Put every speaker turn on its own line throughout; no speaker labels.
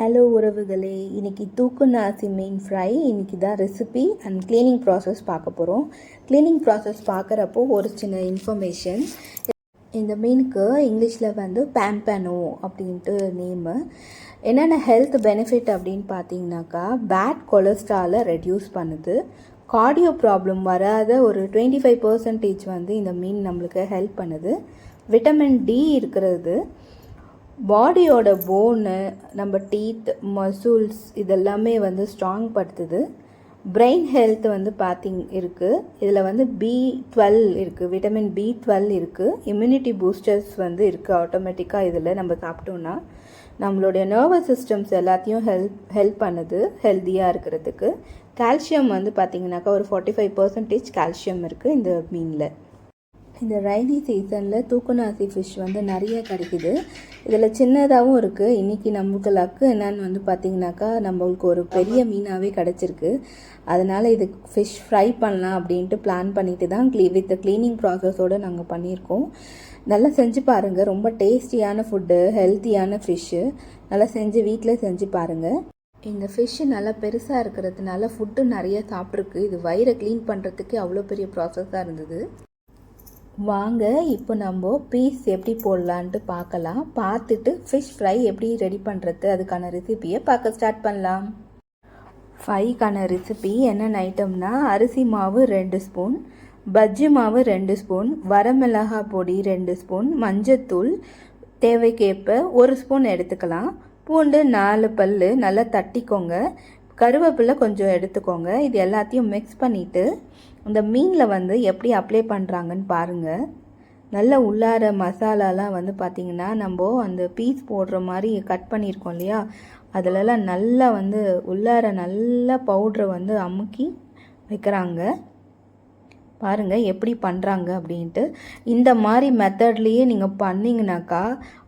Hello உறவுகளே. இன்றைக்கி தூக்கு நாசி மீன் ஃப்ரை இன்றைக்கி தான் ரெசிபி அண்ட் க்ளீனிங் ப்ராசஸ் பார்க்க போகிறோம் க்ளீனிங் ப்ராசஸ் பார்க்குறப்போ ஒரு சின்ன இன்ஃபர்மேஷன் இந்த மீனுக்கு இங்கிலீஷில் வந்து பேம்பனோ அப்படின்ட்டு நேமு என்னென்ன ஹெல்த் பெனிஃபிட் அப்படின்னு பார்த்தீங்கன்னாக்கா பேட் கொலஸ்ட்ராலை ரெடியூஸ் பண்ணுது. கார்டியோ ப்ராப்ளம் வராத ஒரு டுவெண்ட்டி ஃபைவ் பர்சன்டேஜ் வந்து இந்த மீன் நம்மளுக்கு ஹெல்ப் பண்ணுது. விட்டமின் டி இருக்கிறது. பாடியோட போனு நம்ம டீத் மசூல்ஸ் இதெல்லாமே வந்து ஸ்ட்ராங் படுத்துது. பிரெயின் ஹெல்த் வந்து பார்த்திங் இருக்குது இதில் வந்து பி டுவெல் இருக்குது விட்டமின் பி டுவெல் இருக்குது இம்யூனிட்டி பூஸ்டர்ஸ் வந்து இருக்குது ஆட்டோமேட்டிக்காக இதில் நம்ம சாப்பிட்டோன்னா நம்மளுடைய நர்வஸ் சிஸ்டம்ஸ் எல்லாத்தையும் ஹெல்ப் ஹெல்ப் பண்ணுது ஹெல்த்தியாக இருக்கிறதுக்கு. கால்சியம் வந்து பார்த்திங்கனாக்கா ஒரு ஃபார்ட்டி ஃபைவ் பர்சன்டேஜ் கால்சியம் இருக்குது இந்த மீனில். இந்த ரைனி சீசனில் தூக்குநாசி ஃபிஷ் வந்து நிறைய கிடைக்குது. இதில் சின்னதாகவும் இருக்குது இன்றைக்கி நமக்கு லக்கு என்னன்னு வந்து பார்த்திங்கனாக்கா நம்மளுக்கு ஒரு பெரிய மீனாகவே கிடச்சிருக்கு. அதனால் இது ஃபிஷ் ஃப்ரை பண்ணலாம் அப்படின்ட்டு பிளான் பண்ணிட்டு தான் க்ளீ வித் க்ளீனிங் ப்ராசஸோடு நாங்கள் பண்ணியிருக்கோம். நல்லா செஞ்சு பாருங்கள் ரொம்ப டேஸ்டியான ஃபுட்டு ஹெல்த்தியான ஃபிஷ்ஷு நல்லா செஞ்சு வீட்டில் செஞ்சு பாருங்கள் இந்த ஃபிஷ்ஷு நல்லா பெருசாக இருக்கிறதுனால ஃபுட்டு நிறைய சாப்பிட்ருக்கு. இது வயிறை க்ளீன் பண்ணுறதுக்கு அவ்வளோ பெரிய ப்ராசஸாக இருந்தது. வாங்க இப்போ நம்ம பீஸ் எப்படி போடலான்ட்டு பார்க்கலாம். பார்த்துட்டு ஃபிஷ் ஃப்ரை எப்படி ரெடி பண்ணுறது அதுக்கான ரெசிபியை பார்க்க ஸ்டார்ட் பண்ணலாம். ஃப்ரைக்கான ரெசிபி என்னென்ன ஐட்டம்னா அரிசி மாவு ரெண்டு ஸ்பூன் பஜ்ஜி மாவு ரெண்டு ஸ்பூன் வரமிளகா பொடி ரெண்டு ஸ்பூன் மஞ்சத்தூள் தேவைக்கேற்ப ஒரு ஸ்பூன் எடுத்துக்கலாம். பூண்டு நாலு பல் நல்லா தட்டிக்கோங்க. கருவேப்பிலை கொஞ்சம் எடுத்துக்கோங்க. இது எல்லாத்தையும் மிக்ஸ் பண்ணிவிட்டு இந்த மீனில் வந்து எப்படி அப்ளை பண்ணுறாங்கன்னு பாருங்கள் நல்ல உள்ளார மசாலாலாம் வந்து பார்த்திங்கன்னா நம்ம அந்த பீஸ் போடுற மாதிரி கட் பண்ணியிருக்கோம் இல்லையா? அதிலலாம் நல்லா வந்து உள்ளார நல்ல பவுட்ரை வந்து அமுக்கி வைக்கிறாங்க. பாருங்கள் எப்படி பண்ணுறாங்க அப்படின்ட்டு. இந்த மாதிரி மெத்தட்லேயே நீங்கள் பண்ணிங்கனாக்கா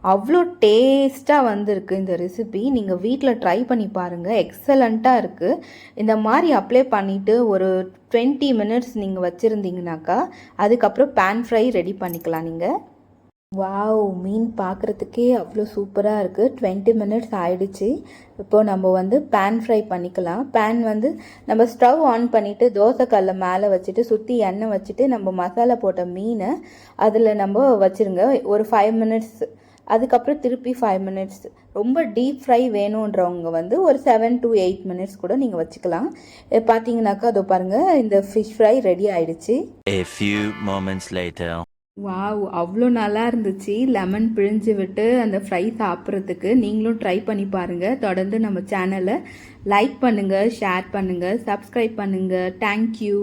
அவ்வளோ டேஸ்ட்டாக வந்திருக்கு இந்த ரெசிபி நீங்கள் வீட்டில் ட்ரை பண்ணி பாருங்கள் எக்ஸலண்ட்டாக இருக்குது இந்த மாதிரி அப்ளை பண்ணிவிட்டு ஒரு டுவெண்ட்டி மினிட்ஸ் நீங்கள் வச்சுருந்தீங்கனாக்கா அதுக்கப்புறம் பேன் ஃப்ரை ரெடி பண்ணிக்கலாம் நீங்கள் வாவ் மீன் பார்க்குறதுக்கே அவ்வளோ சூப்பராக இருக்குது டுவெண்ட்டி மினிட்ஸ் ஆயிடுச்சு. இப்போது நம்ம வந்து பேன் ஃப்ரை பண்ணிக்கலாம். பேன் வந்து நம்ம ஸ்டவ் ஆன் பண்ணிவிட்டு தோசைக்கல்ல மேலே வச்சுட்டு சுற்றி எண்ணெய் வச்சுட்டு நம்ம மசாலா போட்ட மீனை அதில் நம்ம வச்சுருங்க. ஒரு ஃபைவ் மினிட்ஸ் அதுக்கப்புறம் திருப்பி ஃபைவ் மினிட்ஸ் ரொம்ப டீப் ஃப்ரை வேணுன்றவங்க வந்து ஒரு செவன் டு எயிட் மினிட்ஸ் கூட நீங்கள் வச்சுக்கலாம். பார்த்தீங்கன்னாக்கா அதோ பாருங்கள் இந்த ஃபிஷ் ஃப்ரை ரெடி ஆயிடுச்சு. வாவ் அவ்வளோ நல்லா இருந்துச்சு. லெமன் பிழிஞ்சு விட்டு அந்த ஃப்ரை சாப்பிட்றதுக்கு நீங்களும் ட்ரை பண்ணி பாருங்கள் தொடர்ந்து நம்ம சேனலை லைக் பண்ணுங்கள் ஷேர் பண்ணுங்கள் சப்ஸ்கிரைப் பண்ணுங்கள் தேங்க்யூ